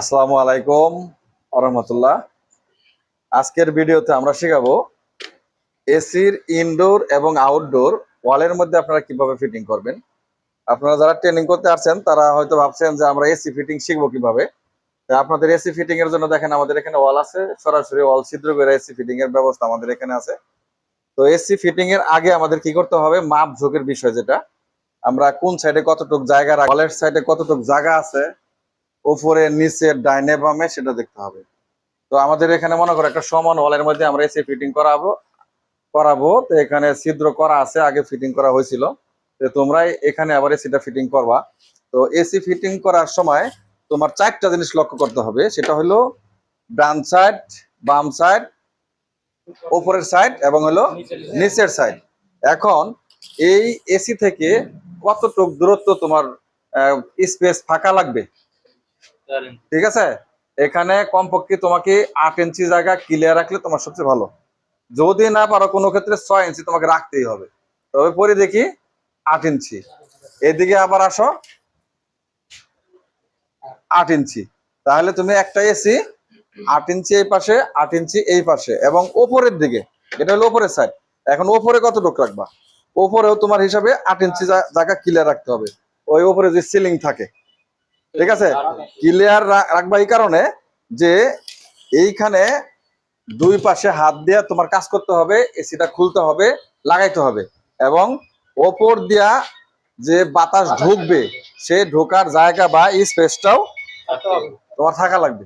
আসসালামু আলাইকুম আরহামতুল্লাহ আজকের ভিডিওতে আমরা শেখাবো এসির ইনডোর এবং আউটডোর ওয়ালের মধ্যে আপনারা কীভাবে ফিটিং করবেন। আপনারা যারা ট্রেনিং করতে আসছেন, তারা হয়তো ভাবছেন যে আমরা এসি ফিটিং শিখব কীভাবে। তা আপনাদের এসি ফিটিং এর জন্য দেখেন আমাদের এখানে ওয়াল আছে, সরাসরি ওয়াল ছিদ্র করে এসি ফিটিং এর ব্যবস্থা আমাদের এখানে আছে। তো এসি ফিটিং এর আগে আমাদের কি করতে হবে মাপ ঝোঁকের বিষয় যেটা। আমরা কোন সাইডে কতটুক জায়গা ওয়ালের সাইডে কতটুক জায়গা আছে উপরে নিচে, ডাইনে, বামে সেটা দেখতে হবে। তো আমাদের এখানে মনে করো একটা সমান ওয়ালের মধ্যে আমরা এসি ফিটিং করাবো করাবো। তো এখানে ছিদ্র করা আছে, আগে ফিটিং করা হয়েছিল। তো তোমরাই এখানে আবার এসিটা ফিটিং করবা। তো এসি ফিটিং করার সময় তোমার চারটা জিনিস লক্ষ্য করতে হবে। সেটা হলো ডান সাইড বাম সাইড উপরের সাইড এবং হলো নিচের সাইড এখন এই এসি থেকে কতটুক দূরত্ব তোমার স্পেস ফাঁকা লাগবে? ঠিক আছে? এখানে কমপক্ষে তোমাকে আট ইঞ্চি জায়গা ক্লিয়ার রাখলে তোমার সবচেয়ে ভালো। যদি না পারো, কোনো ক্ষেত্রে ছয় ইঞ্চি তোমাকে রাখতেই হবে। তবে পরে দেখি আট ইঞ্চি। এদিকে আবার আসো। আট ইঞ্চি। তাহলে তুমি একটা এসি আট ইঞ্চি এই পাশে, আট ইঞ্চি এই পাশে এবং ওপরের দিকে, এটা হলো ওপরের সাইড এখন ওপরে কতটুকু রাখবা? ওপরেও তোমার হিসাবে আট ইঞ্চি জায়গা ক্লিয়ার রাখতে হবে। ওই ওপরে যে সিলিং থাকে ঠিক আছে? ক্লিয়ার রাখবা এই কারণে যে এইখানে দুই পাশে হাত দিয়ে তোমার কাজ করতে হবে, এসিটা খুলতে হবে, লাগাইতে হবে। এবং ওপর দিয়া যে বাতাস ঢুকবে, সে ঢোকার জায়গা বা স্পেসটাও তোমার থাকা লাগবে।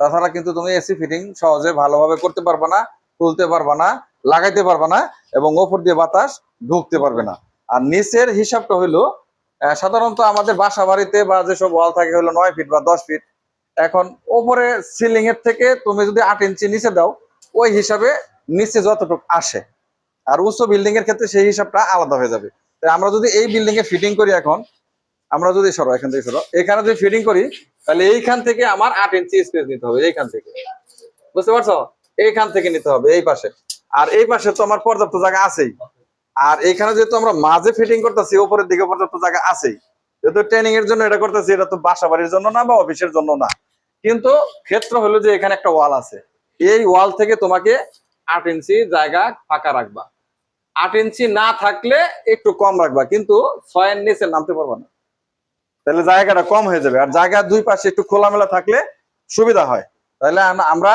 তাছাড়া কিন্তু তুমি এসি ফিটিং সহজে ভালোভাবে করতে পারবে না, তুলতে পারবে না, লাগাইতে পারবে না এবং ওপর দিয়ে বাতাস ঢুকতে পারবে না। আর নিচের হিসাবটা হইল সাধারণত আমাদের বাসা বাড়িতে বা যেসব ওয়াল থাকে হলো নয় ফিট বা দশ ফিট, এখন ওপরে সিলিং এর থেকে তুমি যদি আট ইঞ্চি নিচে দাও, ওই হিসাবে নিচে যতটুকু আসে। আর উচ্চ বিল্ডিং এর ক্ষেত্রে সেই হিসাবটা আলাদা হয়ে যাবে। আমরা যদি এই বিল্ডিং এ ফিটিং করি এখন, আমরা যদি সরো, এখান থেকে সরো, এখানে যদি ফিটিং করি, তাহলে এইখান থেকে আমার আট ইঞ্চি স্পেস নিতে হবে, এইখান থেকে। বুঝতে পারছ? এইখান থেকে নিতে হবে, এই পাশে। আর এই পাশে তো আমার পর্যাপ্ত জায়গা আছেই। আর এখানে যেহেতু আমরা মাঝে ফিটিং করতেছি উপরের দিকে পর্যাপ্ত জায়গা আছেই। যেহেতু ট্রেনিং এর জন্য এটা করতেছি, এটা তো বাসা বাড়ির জন্য না বা অফিসের জন্য না। কিন্তু ক্ষেত্র হলো যে এখানে একটা ওয়াল আছে। এই ওয়াল থেকে তোমাকে আট ইঞ্চি জায়গা ফাঁকা রাখবা। আট ইঞ্চি না থাকলে একটু কম রাখবা, কিন্তু ছয়ের নিচে নামতে পারবা না। তাহলে জায়গাটা কম হয়ে যাবে। আর জায়গা দুই পাশে একটু খোলামেলা থাকলে সুবিধা হয়। তাহলে আমরা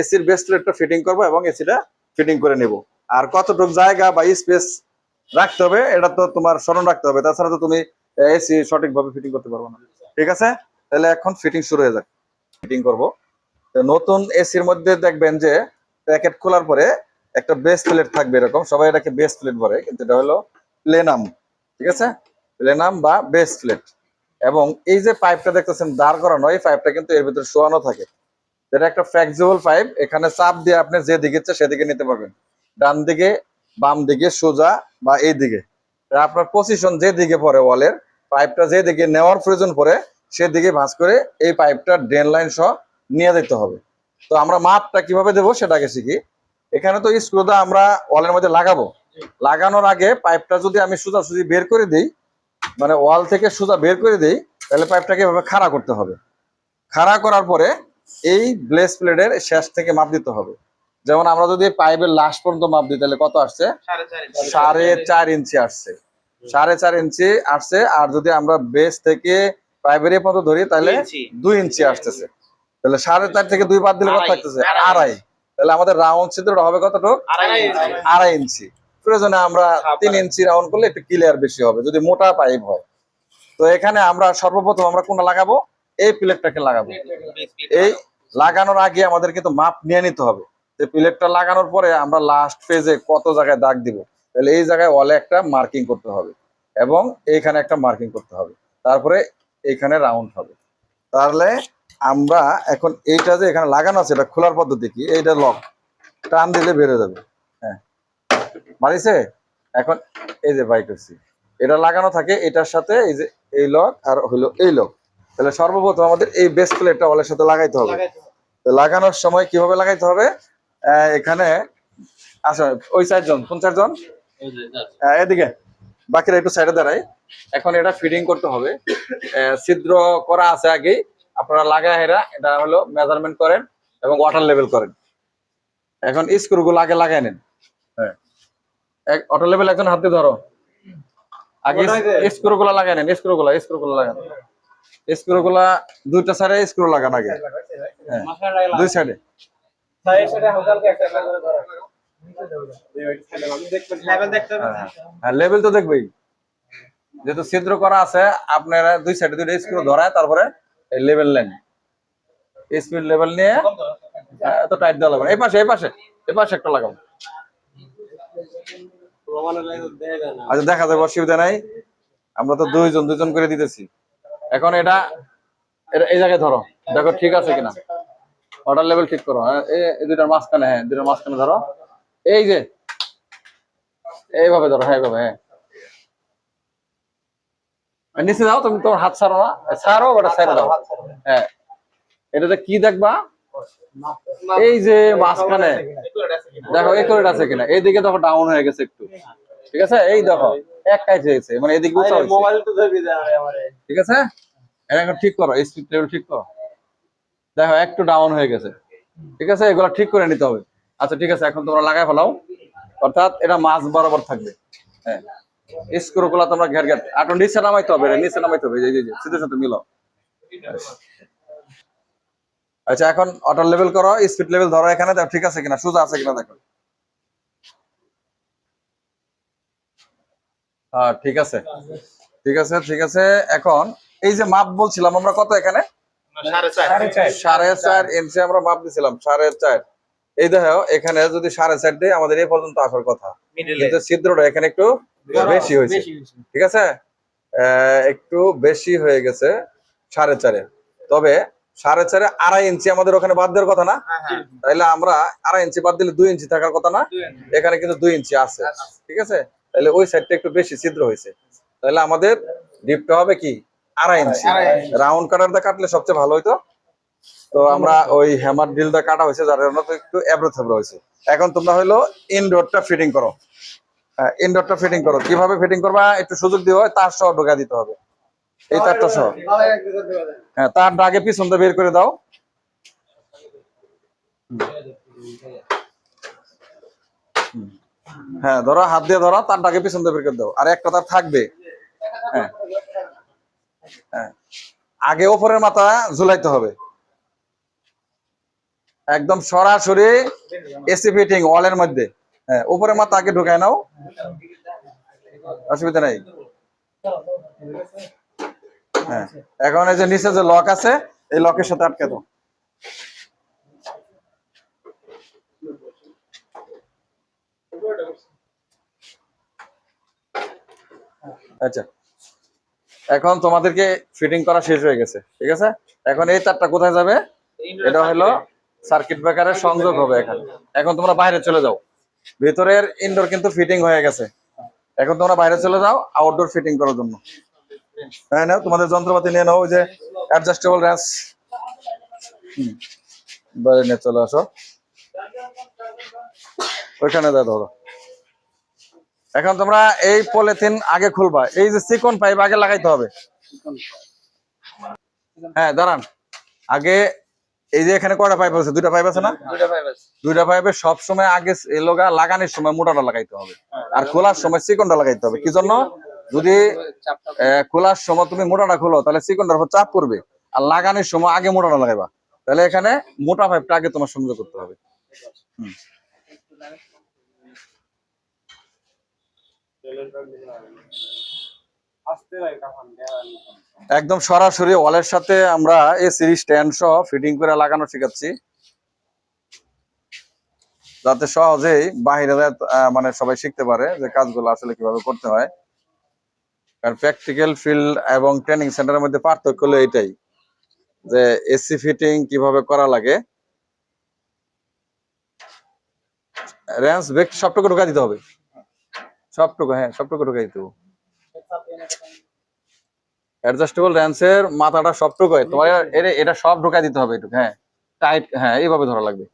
এসির বেস প্লেটটা ফিটিং করব এবং এসিটা ফিটিং করে নেব। আর কতটুকু জায়গা বা স্পেস রাখতে হবে, এটা তো তোমার স্মরণ রাখতে হবে। তাছাড়া তো তুমি এসি সঠিকভাবে ফিটিং করতে পারবে না। ঠিক আছে? তাহলে এখন ফিটিং শুরু হয়ে যাক। ফিটিং করব। নতুন এসির মধ্যে দেখবেন যে প্যাকেট খোলার পরে একটা বেস প্লেট থাকবে এরকম। সবাই এটাকে বেস প্লেট বলে, কিন্তু এটা হলো প্লেনাম ঠিক আছে? প্লেনাম বা বেস প্লেট এবং এই যে পাইপটা দেখতেছেন, দাঁড় করানো, এই পাইপটা কিন্তু এর ভিতরে শোয়ানো থাকে। যেটা একটা ফ্লেক্সিবল পাইপ এখানে চাপ দিয়ে আপনি যে দিকে সেদিকে নিতে পারবেন। ডান দিকে বাম দিকে সোজা বা এই দিকে। আপনার পজিশন যে দিকে পড়ে ওয়ালের পাইপটা যে দিকে নেওয়ার প্রয়োজন পড়ে, সেদিকে ভাঁজ করে এই পাইপটা ড্রেন লাইন সহ নিয়ে যেতে হবে। তো আমরা মাপটা কীভাবে দেবো সেটাকে শিখি। এখানে তো স্ক্রুটা আমরা ওয়ালের মধ্যে লাগাবো। লাগানোর আগে পাইপটা যদি আমি সোজাসুজি বের করে দিই মানে ওয়াল থেকে সোজা বের করে দিই, তাহলে পাইপটাকে এভাবে খাড়া করতে হবে। খাড়া করার পরে এই ব্লেস প্লেটের শেষ থেকে মাপ দিতে হবে। যেমন আমরা যদি পাইপের লাস্ট পর্যন্ত মাপ দিই তাহলে কত আসছে? সাড়ে চার ইঞ্চি। আসছে। সাড়ে চার ইঞ্চি আসছে আর যদি আমরা বেস থেকে পাইপের পর্যন্ত ধরি তাহলে দুই ইঞ্চি। আসতেছে। তাহলে সাড়ে চার থেকে দুই বাদ দিলে কত থাকতেছে? আড়াই। তাহলে আমাদের রাউন্ড ছিদ্রটা হবে কতটুকু? আড়াই ইঞ্চি। প্রয়োজনে আমরা তিন ইঞ্চি রাউন্ড করলে একটু ক্লিয়ার বেশি হবে যদি মোটা পাইপ হয়। তো এখানে আমরা সর্বপ্রথম আমরা কোনটা লাগাবো? এই প্লেটটাকে লাগাবো। এই লাগানোর আগে আমাদের কিন্তু মাপ নিয়ে নিতে হবে। যে প্লেটটা লাগানোর পরে আমরা লাস্ট ফেজে কত জায়গায় দাগ দিব? তাহলে এই জায়গায় ওয়ালে একটা মার্কিং করতে হবে এবং এইখানে একটা মার্কিং করতে হবে। তারপরে এইখানে রাউন্ড হবে। তাহলে আমরা এখন এইটা যে এখানে লাগানো আছে এটা খোলার পদ্ধতি কি? এইটা লক টান দিলে বেরো যাবে। হ্যাঁ। মারিছে? এখন এই যে বাই করছি। এটা লাগানো থাকে এটার সাথে এই যে এই লক আর হইল এই লক তাহলে সর্বপ্রথম আমাদের এই বেস প্লেটটা ওয়ালের সাথে লাগাইতে হবে। তো লাগানোর সময় কীভাবে লাগাইতে হবে? এখানে আচ্ছা ওই চারজন কোন চারজন? এদিকে বাকিরা একটু সাইডে দাঁড়াই। এখন এটা ফিটিং করতে হবে। ছিদ্র করা আছে আগেই। আপনারা লাগায় হেরা এটা হলো মেজারমেন্ট করেন এবং ওয়াটার লেভেল করেন। এখন স্ক্রু গুলো আগে লাগাই নেন। হ্যাঁ। ওয়াটার লেভেল একজন হাতে ধরো। আগে স্ক্রু গুলা লাগাই নেন স্ক্রু গুলা স্ক্রু গুলা লাগান। স্ক্রু গুলা দুইটা সাইডে স্ক্রু লাগান আগে। হ্যাঁ দুই সাইডে লেভেল তো দেখবেই। যেহেতু ছিদ্র করা আছে আপনারা দুই সাইডে দুইটা স্ক্রু ধরায় তারপরে লেভেল নেন স্পিড লেভেল নিয়ে হ্যাঁ, এত টাইট দেওয়া লাগবে এই পাশে এই পাশে এই পাশে একটা লাগাবো আচ্ছা দেখা যাবে অসুবিধা নাই। আমরা তো দুইজন দুইজন করে দিতেছি। এখন এটা এটা এই জায়গায় ধরো। দেখো ঠিক আছে কিনা? অর্ডার লেভেল ঠিক করো হ্যাঁ? এই দুইটার মাঝখানে হ্যাঁ দুইটার মাঝখানে ধরো। এই যে এইভাবে ধরো হ্যাঁ এইভাবে হ্যাঁ। নিচে দাও তুমি তোমার হাত ছাড়ো না। ছাড়ো ওটা ছেড়ে দাও। হ্যাঁ। এটাতে কি দেখবা? এই যে মাঝখানে। দেখো এই করে আছে কিনা। এইদিকে দেখো ডাউন হয়ে গেছে একটু। ঠিক আছে? এই দেখো এক কাজ হয়েছে মানে এদিকে ঠিক আছে? এটা এখন ঠিক করো স্পিড লেভেল ঠিক করো। দেখো, একটু ডাউন হয়ে গেছে। ঠিক আছে? এগুলো ঠিক করে নিতে হবে। আচ্ছা ঠিক আছে, এখন তোমরা লাগাই ফেলাও। অর্থাৎ এটা মাছ বরাবর থাকবে। হ্যাঁ। স্ক্রু গুলা তোমরা ঘের ঘের আটো নিচে নামাইতে হবে নিচে নামাইতে হবে। সিধে সাথে মিলো আচ্ছা এখন অটো লেভেল করো স্পিড লেভেল ধরো এখানে ঠিক আছে কিনা, সোজা আছে কিনা দেখো। হ্যাঁ ঠিক আছে। ঠিক আছে ঠিক আছে। এখন এই যে মাপ বলছিলাম, আমরা কত এখানে? সাড়ে চার। ইঞ্চি আমরা মাপ দিছিলাম সাড়ে চার। এই দেখো এখানে যদি সাড়ে চার দিয়ে আমাদের এই পর্যন্ত আসার কথা। কিন্তু ছিদ্রটা এখানে একটু বেশি হয়েছে। ঠিক আছে? আহ, একটু বেশি হয়ে গেছে সাড়ে চারে। তবে সাড়ে চারে আড়াই ইঞ্চি আমাদের ওখানে বাদ দেওয়ার কথা না? তাইলে আমরা আড়াই ইঞ্চি বাদ দিলে দুই ইঞ্চি থাকার কথা না? এখানে কিন্তু দুই ইঞ্চি আছে। ঠিক আছে? তাহলে ওই সাইডটা একটু বেশি ছিদ্র হয়েছে। তাহলে আমাদের ডিপটা হবে কি? আড়াই ইঞ্চি রাউন্ড কাটারটা কাটলে সবচেয়ে ভালো হইতো। তো আমরা ওই হ্যামার ড্রিলটা কাটা হয়েছে যার জন্য একটু এবড়ো থেবড়ো হয়েছে এখন তোমরা হইল ইনডোরটা ফিটিং করো। ইনডোরটা ফিটিং করো। কীভাবে ফিটিং করবা একটু সুযোগ দিও তার সহ ঢোকা দিতে হবে। এই তারটা সহ। হ্যাঁ তার আগে পিছন দিয়ে বের করে দাও। হ্যাঁ ধরো হাত দিয়ে ধরো তার আগে পিছন দিয়ে বের করে দাও। আর একটা তার থাকবে। হ্যাঁ হ্যাঁ। আগে ওপরের মাথা ঝুলাইতে হবে। একদম সরাসরি এসি ফিটিং ওয়ালের মধ্যে। হ্যাঁ উপরের মাথা আগে ঢুকায় নাও। অসুবিধা নাই। হ্যাঁ এখন এই যে নিচে যে লক আছে, এই লকের সাথে আটকে দাও। আচ্ছা। এখন তোমাদেরকে ফিটিং করা শেষ হয়ে গেছে, ঠিক আছে? এখন এই তারটা কোথায় যাবে? এটা হলো সার্কিট ব্রেকারের সংযোগ হবে এখানে। এখন তোমরা বাইরে চলে যাও। ভেতরের ইনডোর কিন্তু ফিটিং হয়ে গেছে। এখন তোমরা বাইরে চলে যাও আউটডোর ফিটিং করার জন্য। হ্যাঁ নাও, তোমাদের যন্ত্রপাতি নিয়ে নাও যে অ্যাডজাস্টেবল র্যাস বাইরে নিয়ে চলে আসো। ওইখানে দাও, ধরো। এখন তোমরা এই পলিথিন আগে খুলবা। এই যে চিকন পাইপ আগে লাগাইতে হবে। হ্যাঁ দাঁড়ান। আগে এই যে এখানে কয়টা পাইপ আছে? দুইটা পাইপ আছে না? দুইটা পাইপে সব সময় আগে লগা লাগানোর সময় মোটাটা লাগাইতে হবে। আর খোলার সময় চিকনটা লাগাইতে হবে। কি জন্য? যদি খোলার সময় তুমি মোটাটা খোলো তাহলে চিকনটার উপর চাপ পড়বে। আর লাগানোর সময় আগে মোটাটা লাগাইবা। তাহলে এখানে মোটা পাইপটা আগে তোমার সংযোগ করতে হবে। হুম। একদম সরাসরি ওয়ালের সাথে আমরা এসি স্ট্যান্ড সহ ফিটিং করে লাগানো শেখাচ্ছি। যাতে সহজেই বাহিরে মানে সবাই শিখতে পারে যে কাজগুলো আসলে কীভাবে করতে হয়। কারণ প্র্যাকটিক্যাল ফিল্ড এবং ট্রেনিং সেন্টারের মধ্যে পার্থক্য হলো এটাই, যে এসি ফিটিং কীভাবে করা লাগে। র্যান্স বেক সবটুকু ঢুকা দিতে হবে। সবটুকু হ্যাঁ সবটুকু ঢুকা দিতে হবে অ্যাডজাস্টেবল র্যান্সের মাথাটা সবটুকু হয় তোমার এর- এটা সব ঢুকাই দিতে হবে একটু হ্যাঁ। টাইট হ্যাঁ এইভাবে ধরা লাগবে।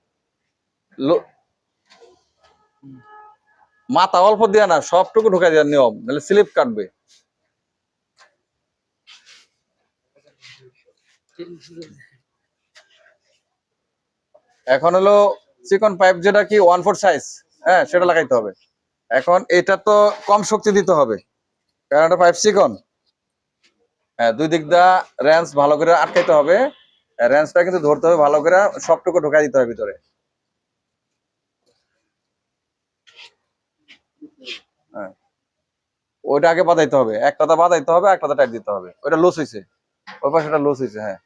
মাথা অল্প দেয়া না সবটুকু ঢুকাই দেওয়ার নিয়ম, নাহলে স্লিপ কাটবে। এখন হলো চিকন পাইপ যেটা কি ওয়ান ফোর সাইজ হ্যাঁ সেটা লাগাইতে হবে। এখন এটা তো কম শক্তি দিতে হবে। কারণ এটা পাইপ চিকন হ্যাঁ দুই দিক দা রেঞ্জ ভালো করে আটকাইতে হবে। রেঞ্জটা কিন্তু ধরতে হবে ভালো করে, সবটুকু ঢোকাই দিতে হবে ভিতরে। হ্যাঁ ওইটা আগে বাদাইতে হবে। একটাতে বাদাইতে হবে, একটাতে টাইট দিতে হবে। ওইটা লুজ হয়েছে ওই পাশেটা লুজ হয়েছে হ্যাঁ।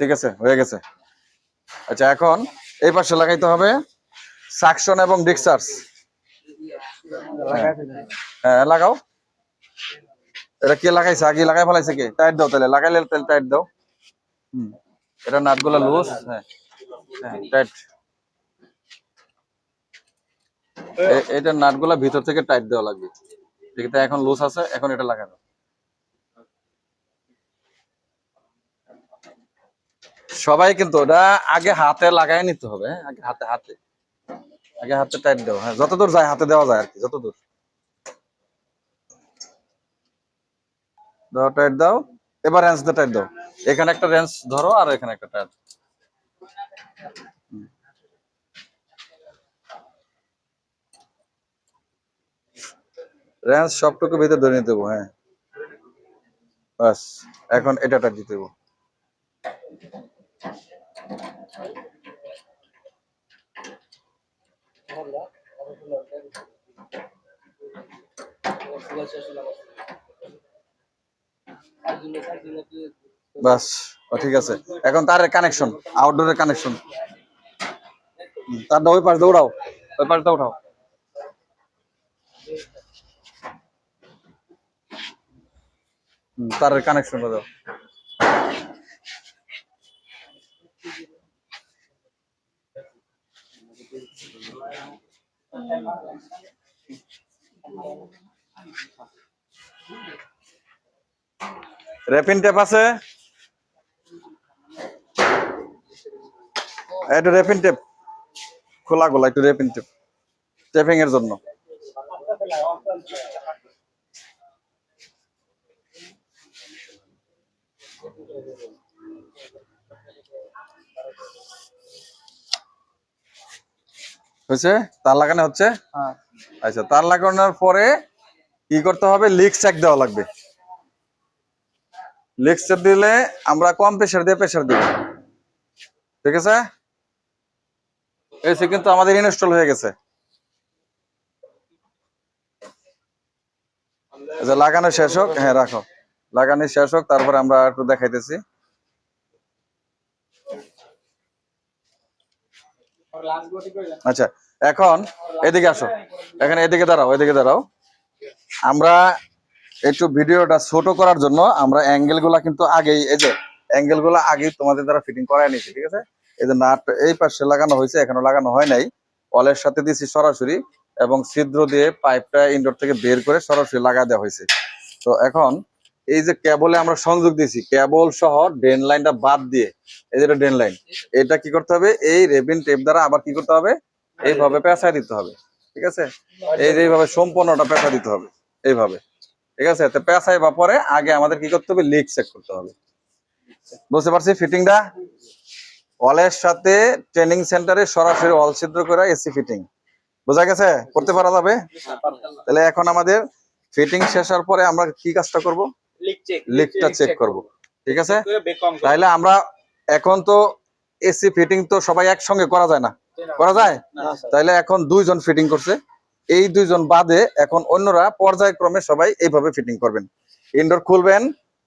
ঠিক আছে হয়ে গেছে। আচ্ছা এখন এই পাশে লাগাইতে হবে সাকশন এবং ডিক্সার্স হ্যাঁ। লাগাও। এটা কে লাগাইছে? আগে লাগাই ফেলাইছে কে? টাইট দাও তাহলে। লাগাইলে তাহলে টাইট দাও। হুম। এটা নাটগুলো লুজ হ্যাঁ। হ্যাঁ টাইট এটা নাটগুলা ভিতর থেকে টাইট দেওয়া লাগবে। ঠিক আছে এখন লুজ আছে এখন এটা লাগানো। সবাই কিন্তু ওটা আগে হাতে লাগাই নিতে হবে হ্যাঁ? আগে হাতে হাতে। আগে হাতে টাইট দাও হ্যাঁ? যতদূর যায়, হাতে দেওয়া যায় আর কি, যতদূর। দাও টাইট দাও। এবার রেঞ্জ দিয়ে টাইট দাও। এখানে একটা রেঞ্জ ধরো আর এখানে একটা টাইট রেঞ্জ সবটুকু ভিতরে ধরে নিতে দেবো হ্যাঁ? বাস এখন এটা টাইট দিতে দেবো বাস ঠিক আছে। এখন তার কানেকশন আউটডোরের কানেকশন তার ওই পাশ দৌড়াও ওই পাশটা উঠাও। হুম, তার কানেকশন দাও র্যাপিন টেপ আছে? একটু র্যাপিন টেপ খোলা গোলা, একটু র্যাপিন টেপ টেপিং এর জন্য। হয়েছে? তার লাগানো হচ্ছে? আচ্ছা তার লাগানোর পরে কি করতে হবে? লিক চেক দেওয়া লাগবে। লিক চেক দিলে আমরা কম প্রেশার দিয়ে প্রেশার দিব। ঠিক আছে? এসে কিন্তু আমাদের ইনস্টল হয়ে গেছে। যে লাগানো শেষ হোক। হ্যাঁ রাখো। লাগানো শেষ হোক, তারপরে আমরা একটু দেখাইতেছি। আচ্ছা এখন এদিকে আসো। এখানে এদিকে দাঁড়াও এদিকে দাঁড়াও। আমরা একটু ভিডিওটা ছোট করার জন্য আমরা অ্যাঙ্গেলগুলা কিন্তু আগেই, এই যে অ্যাঙ্গেলগুলা আগেই তোমাদের দ্বারা ফিটিং করাই নিয়েছি ঠিক আছে? এই যে নাট এই পাশে লাগানো হয়েছে, এখনও লাগানো হয় নাই। ওয়ালের সাথে দিয়েছি সরাসরি এবং ছিদ্র দিয়ে পাইপটা ইনডোর থেকে বের করে সরাসরি লাগা দেওয়া হয়েছে। তো এখন এই যে কেবলে আমরা সংযোগ দিয়েছি কেবল সহ ড্রেন লাইনটা বাদ দিয়ে, এই যে ড্রেন লাইন এটা কি করতে হবে? এই রেবিন টেপ দ্বারা আবার কি করতে হবে? এইভাবে পেঁচায় দিতে হবে ঠিক আছে? এই যে এইভাবে সম্পূর্ণটা পেঁচা দিতে হবে এইভাবে ঠিক আছে? তো পেঁচাই বা পরে আগে আমাদের কি করতে হবে? লিক চেক করতে হবে। বুঝতে পারছি ফিটিংটা ওয়ালের সাথে ট্রেনিং সেন্টারে সরাসরি ওয়াল ছিদ্র করে এসি ফিটিং বোঝা গেছে? করতে পারা যাবে? তাহলে এখন আমাদের ফিটিং শেষ হওয়ার পরে আমরা কি কাজটা করব? লিকটা চেক করব ঠিক আছে? তাহলে আমরা এখন তো এসি ফিটিং তো সবাই একসঙ্গে করা যায় না। করা যায়? তাইলে এখন দুইজন ফিটিং করছে। এই দুইজন বাদে এখন অন্যরা পর্যায়ক্রমে সবাই এইভাবে ফিটিং করবেন। ইনডোর খুলবেন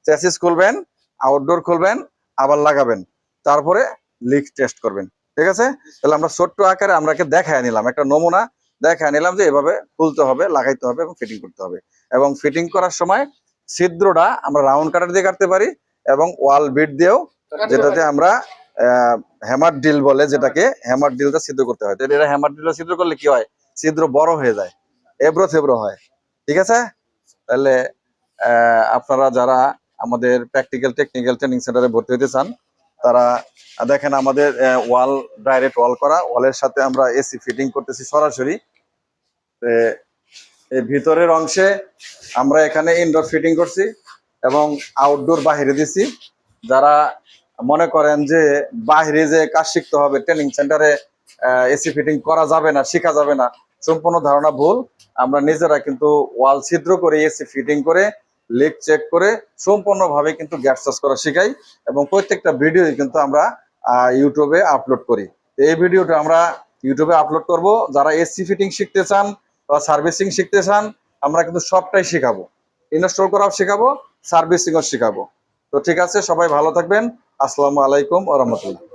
চ্যাসিস খুলবেন আউটডোর খুলবেন আবার লাগাবেন। তারপরে লিক টেস্ট করবেন। ঠিক আছে? তাহলে আমরা ছোট্ট আকারে আমরাকে দেখায় নিলাম। একটা নমুনা দেখায় নিলাম যে এভাবে খুলতে হবে লাগাইতে হবে এবং ফিটিং করতে হবে। এবং ফিটিং করার সময় ছিদ্রটা আমরা রাউন্ড কাটার দিয়ে কাটতে পারি এবং ওয়াল বিট দিয়েও যেটাতে আমরা হ্যামার ডিল বলে যেটাকে হ্যামার ডিলটা ছিদ্র করতে হয়। তো এটা হ্যামার ডিলটা সিদ্ধ করলে কি হয়? ছিদ্র বড় হয়ে যায়। এবড়ো থেবড়ো হয়। ঠিক আছে? তাহলে আপনারা যারা আমাদের প্র্যাকটিক্যাল টেকনিক্যাল ট্রেনিং সেন্টারে ভর্তি হতে চান তারা দেখেন আমাদের ওয়াল ডাইরেক্ট ওয়াল করা। ওয়ালের সাথে আমরা এসি ফিটিং করতেছি সরাসরি। ভিতরের অংশে আমরা এখানে ইনডোর ফিটিং করছি এবং আউটডোর বাহিরে দিছি। যারা মনে করেন যে বাহিরে যে কাজ শিখতে হবে ট্রেনিং সেন্টারে এসি ফিটিং করা যাবে না, শেখা যাবে না, সম্পূর্ণ ধারণা ভুল। আমরা নিজেরা কিন্তু ওয়াল ছিদ্র করে এসি ফিটিং করে লিক চেক করে, সম্পূর্ণভাবে কিন্তু গ্যাস চার্জ করা শেখাই এবং প্রত্যেকটা ভিডিও কিন্তু আমরা ইউটিউবে আপলোড করি। এই ভিডিওটা আমরা ইউটিউবে আপলোড করব। যারা এসি ফিটিং শিখতে চান বা সার্ভিসিং শিখতে চান, আমরা কিন্তু সবটাই শেখাবো। ইনস্টল করাও শেখাবো সার্ভিসিংও শেখাবো। তো ঠিক আছে, সবাই ভালো থাকবেন। আসসালামু আলাইকুম ওরহমতুল্লাহ